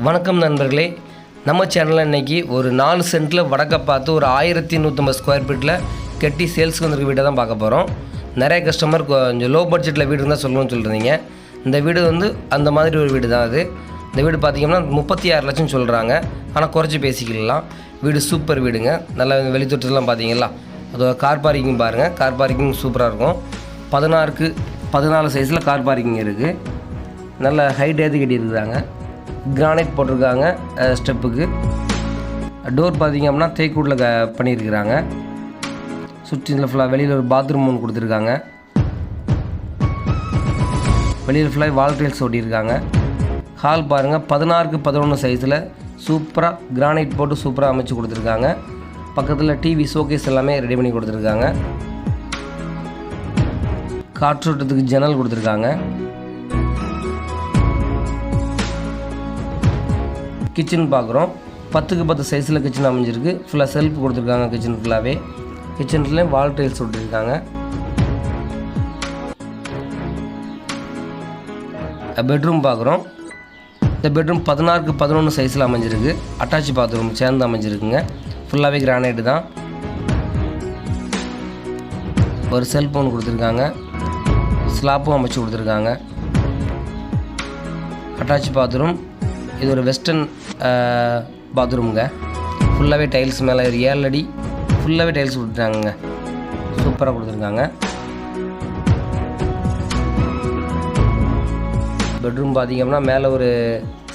வணக்கம் நண்பர்களே. நம்ம சேனலில் இன்றைக்கி ஒரு நாலு சென்ட்டில் வடக்க பார்த்து ஒரு ஆயிரத்தி நூற்றம்பது ஸ்கொயர் ஃபீட்டில் கட்டி சேல்ஸ்க்கு வந்திருக்க வீட்டை தான் பார்க்க போகிறோம் நிறைய கஸ்டமர் கொஞ்சம் லோ பட்ஜெட்டில் வீடு இருந்தால் சொல்லணும்னு சொல்கிறீங்க இந்த வீடு வந்து அந்த மாதிரி ஒரு வீடு தான் அது. இந்த வீடு பார்த்தீங்கன்னா முப்பத்தி ஆறு லட்சம் சொல்கிறாங்க ஆனால் குறைச்சி பேசிக்கலாம். வீடு சூப்பர் வீடுங்க. நல்லா வெளித்தொட்டெல்லாம் பார்த்தீங்களா அதோட கார் பார்க்கிங் பாருங்கள் கார் பார்க்கிங் சூப்பராக இருக்கும். பதினாறுக்கு பதினாலு சைஸில் கார் பார்க்கிங் இருக்குது நல்ல ஹைட் ஏற்றி கட்டியிருக்கிறாங்க. கிரானைட் போட்டிருக்காங்க ஸ்டெப்புக்கு டோர் பார்த்தீங்க அப்படின்னா தேக்கூட்டில் க பண்ணியிருக்கிறாங்க. சுற்றில் ஃபுல்லாக வெளியில் ஒரு பாத்ரூம் ஒன்று கொடுத்துருக்காங்க. வெளியில் ஃபுல்லாக வால் டைல்ஸ் ஒட்டியிருக்காங்க. ஹால் பாருங்கள் பதினாறுக்கு பதினொன்று சைஸில் சூப்பராக கிரானைட் போட்டு சூப்பராக அமைச்சு கொடுத்துருக்காங்க. பக்கத்தில் டிவி ஷோகேஸ் எல்லாமே ரெடி பண்ணி கொடுத்துருக்காங்க. காற்றோட்டத்துக்கு ஜன்னல் கொடுத்துருக்காங்க. கிச்சன் பார்க்குறோம். பத்துக்கு பத்து சைஸில் கிச்சன் அமைஞ்சிருக்கு. ஃபுல்லாக செல்ஃப் கொடுத்துருக்காங்க கிச்சன் ஃபுல்லாகவே கிச்சன்லேயும் வால் டைல்ஸ் விட்டுருக்காங்க. பெட்ரூம் பார்க்குறோம். இந்த பெட்ரூம் பதினாறுக்கு பதினொன்று சைஸில் அமைஞ்சிருக்கு. அட்டாச் பாத்ரூம் சேர்ந்து அமைஞ்சிருக்குங்க. ஃபுல்லாகவே கிரானைட்டு தான். ஒரு செல்ஃபோன் கொடுத்துருக்காங்க. ஸ்லாப்பும் அமைச்சு கொடுத்துருக்காங்க. அட்டாச் பாத்ரூம் இது ஒரு வெஸ்டர்ன் பாத்ரூமுங்க ஃபுல்லாகவே டைல்ஸ் மேலே ஒரு ஏழு அடி ஃபுல்லாகவே டைல்ஸ் கொடுத்துட்டாங்கங்க. சூப்பராக கொடுத்துருக்காங்க. பெட்ரூம் பார்த்தீங்க அப்படின்னா மேலே ஒரு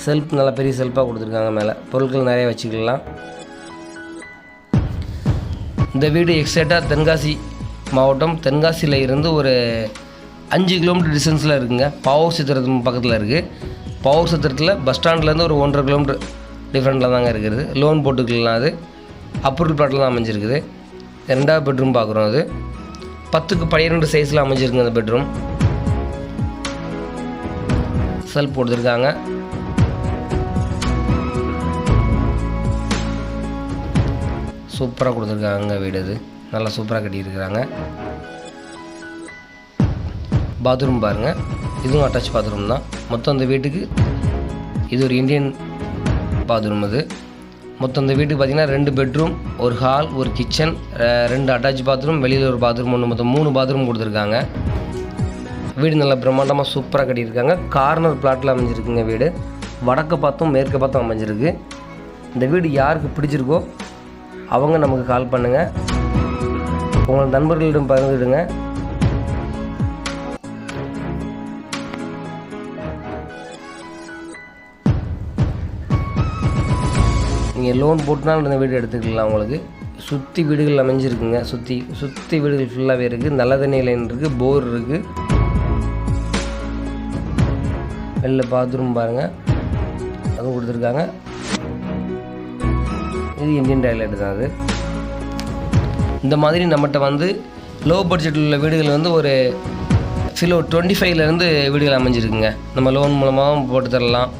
செல்ஃப் நல்லா பெரிய செல்ஃபாக கொடுத்துருக்காங்க மேலே. பொருட்கள் நிறைய வச்சுக்கலாம். இந்த வீடு எக்ஸாக்டாக தென்காசி மாவட்டம். தென்காசியில் இருந்து ஒரு அஞ்சு கிலோமீட்டர் டிஸ்டன்ஸில் இருக்குங்க. பாவோ சித்திரத்து பக்கத்தில் இருக்குது பவர் சத்திரத்தில் பஸ் ஸ்டாண்ட்லேருந்து ஒரு ஒன்றரை கிலோமீட்டர் டிஃப்ரெண்ட்டில் தாங்க இருக்குது. லோன் போட்டுக்கலாம் அது. அப்ரூவல் பிளாட்டில் தான் அமைஞ்சிருக்குது. ரெண்டாவது பெட்ரூம் பார்க்குறோம் அது. பத்துக்கு பன்னிரெண்டு சைஸில் அமைஞ்சிருக்குங்க அந்த பெட்ரூம் செல்ஃப் கொடுத்துருக்காங்க சூப்பராக கொடுத்துருக்காங்க வீடு அது. நல்லா சூப்பராக கட்டியிருக்கிறாங்க. பாத்ரூம் பாருங்கள் இதுவும் அட்டாச் பாத்ரூம் தான். மொத்தம் இந்த வீட்டுக்கு இது ஒரு இந்தியன் பாத்ரூம் அது. மொத்தம் இந்த வீட்டுக்கு பார்த்தீங்கன்னா ரெண்டு பெட்ரூம் ஒரு ஹால் ஒரு கிச்சன் ரெண்டு அட்டாச் பாத்ரூம் வெளியில் ஒரு பாத்ரூம் ஒன்று மொத்தம் மூணு பாத்ரூம் கொடுத்துருக்காங்க. வீடு நல்லா பிரம்மாண்டமாக சூப்பராக கட்டியிருக்காங்க. கார்னர் பிளாட்டில் அமைஞ்சிருக்குங்க வீடு. வடக்க பார்த்தும் மேற்க பார்த்தும் அமைஞ்சிருக்கு. இந்த வீடு யாருக்கு பிடிச்சிருக்கோ அவங்க நமக்கு கால் பண்ணுங்கள் உங்கள் நண்பர்களிடம் பகிர்ந்துடுங்க. நீங்கள் லோன் போட்டுனாலும் இந்த வீடு எடுத்துக்கலாம் உங்களுக்கு. சுற்றி வீடுகள் அமைஞ்சிருக்குங்க. சுற்றி சுற்றி வீடுகள் ஃபுல்லாகவே இருக்குது நல்ல தண்ணி லைன் இருக்குது போர் இருக்குது வெளில பாத்ரூம் பாருங்கள் அதுவும் கொடுத்துருக்காங்க. இது இந்தியன் டாய்லெட் தான் அது. இந்த மாதிரி நம்மகிட்ட வந்து லோ பட்ஜெட்டில் உள்ள வீடுகள் வந்து ஒரு சில ஒரு டுவெண்ட்டி ஃபைவ்லேருந்து வீடுகள் அமைஞ்சிருக்குங்க. நம்ம லோன் மூலமாகவும் போட்டு தரலாம்.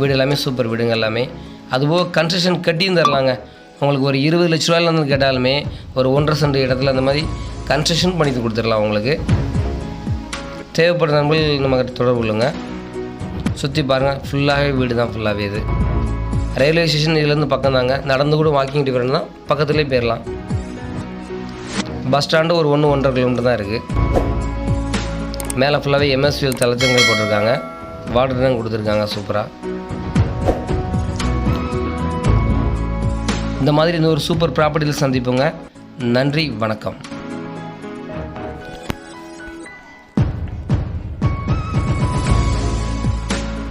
வீடு எல்லாமே சூப்பர் வீடுங்க எல்லாமே. அதுபோக கன்ஸ்ட்ரக்ஷன் கட்டியும் தரலாங்க உங்களுக்கு ஒரு இருபது லட்ச ரூபாயிலேருந்து கேட்டாலுமே ஒரு ஒன்றரை சென்ட் இடத்துல அந்த மாதிரி கன்ஸ்ட்ரக்ஷன் பண்ணி கொடுத்துடலாம் உங்களுக்கு. தேவைப்படுற நண்பர்கள் நம்ம தொடர்பு கொள்ளுங்க. சுற்றி பாருங்கள் ஃபுல்லாகவே வீடு தான் ஃபுல்லாகவே இது. ரயில்வே ஸ்டேஷன் இதுலேருந்து பக்கம் தாங்க நடந்து கூட வாக்கிங் டிஃபரெண்ட் தான் பக்கத்துலேயே போயிடலாம் பஸ் ஸ்டாண்டு ஒரு ஒன்று ஒன்றரை கிலோமீட்டர் தான் இருக்குது மேலே ஃபுல்லாகவே எம்எஸ்பிஎல் தளச்சங்கள் போட்டிருக்காங்க. வாட்டர் தான் கொடுத்துருக்காங்க சூப்பராக இந்த மாதிரி இந்த ஒரு சூப்பர் ப்ராப்பர்ட்டியில் சந்திப்போங்க. நன்றி வணக்கம்.